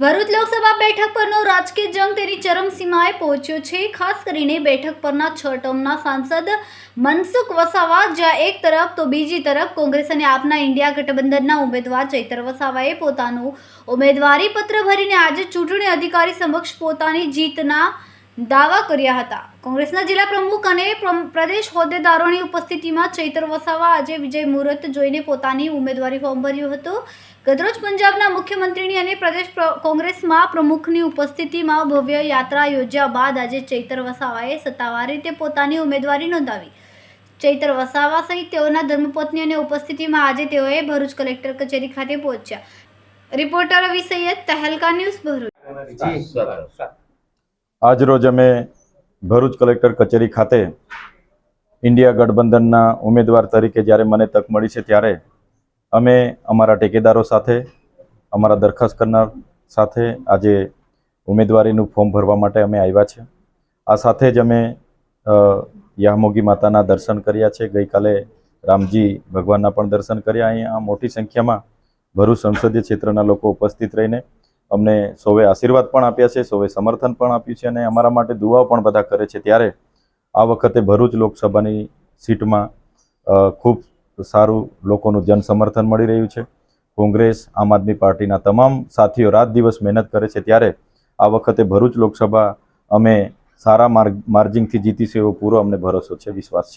ભરૂચ લોકસભા બેઠક પરનો રાજકીય જંગ તેની ચરમસીમાએ પહોંચ્યો છે. ખાસ કરીને બેઠક પરના છ ટર્મના સાંસદ મનસુખ વસાવા, જ્યાં એક તરફ તો બીજી તરફ કોંગ્રેસ અને આપના ઇન્ડિયા ગઠબંધનના ઉમેદવાર ચૈતર વસાવાએ પોતાનું ઉમેદવારી પત્ર ભરીને આજે ચૂંટણી અધિકારી સમક્ષ પોતાની જીતના દાવા કર્યા હતા. કોંગ્રેસના જિલ્લા પ્રમુખ અને પ્રદેશ હોદ્દેદારોની ઉપસ્થિતિમાં ચૈતર વસાવા આજે વિજય મુહૂર્ત જોઈને પોતાની ઉમેદવારી ફોર્મ ભર્યું હતું. ગતરોજ પંજાબના મુખ્યમંત્રીની અને પ્રદેશ કોંગ્રેસમાં પ્રમુખની ઉપસ્થિતિમાં ભવ્ય યાત્રા યોજ્યા બાદ આજે ચૈતર વસાવાએ સત્તાવાર રીતે પોતાની ઉમેદવારી નોંધાવી. ચૈતર વસાવા સહિત તેઓના ધર્મપત્ની અને ઉપસ્થિતિમાં આજે તેઓએ ભરૂચ કલેક્ટર કચેરી ખાતે પહોંચ્યા. Reporter Ravi Tehelka news Bharuch. આજરોજ અમે ભરૂચ કલેક્ટર કચેરી ખાતે ઇન્ડિયા ગઠબંધનના ઉમેદવાર તરીકે જ્યારે મને તક મળી છે ત્યારે અમે અમારા ટેકેદારો સાથે, અમારા દરખાસ્ત કરનાર સાથે આજે ઉમેદવારીનું ફોર્મ ભરવા માટે અમે આવ્યા છે. આ સાથે જ અમે યામોગી માતાના દર્શન કર્યા છે. ગઈકાલે રામજી ભગવાનના પણ દર્શન કર્યા. અહીંયા મોટી સંખ્યામાં ભરૂચ સંસદીય ક્ષેત્રના લોકો ઉપસ્થિત રહીને અમને સૌએ આશીર્વાદ પણ આપ્યા છે સૌએ સમર્થન પણ આપ્યું છે અને અમારા માટે દુઆઓ પણ બધા કરે છે. ત્યારે આ વખતે ભરૂચ લોકસભાની સીટમાં ખૂબ સારું લોકોનું જનસમર્થન મળી રહ્યું છે. કોંગ્રેસ, આમ આદમી પાર્ટીના તમામ સાથીઓ રાત દિવસ મહેનત કરે છે. ત્યારે આ વખતે ભરૂચ લોકસભા અમે સારા માર્ગ માર્જિંગથી જીતીશું એવો પૂરો અમને ભરોસો છે, વિશ્વાસ છે.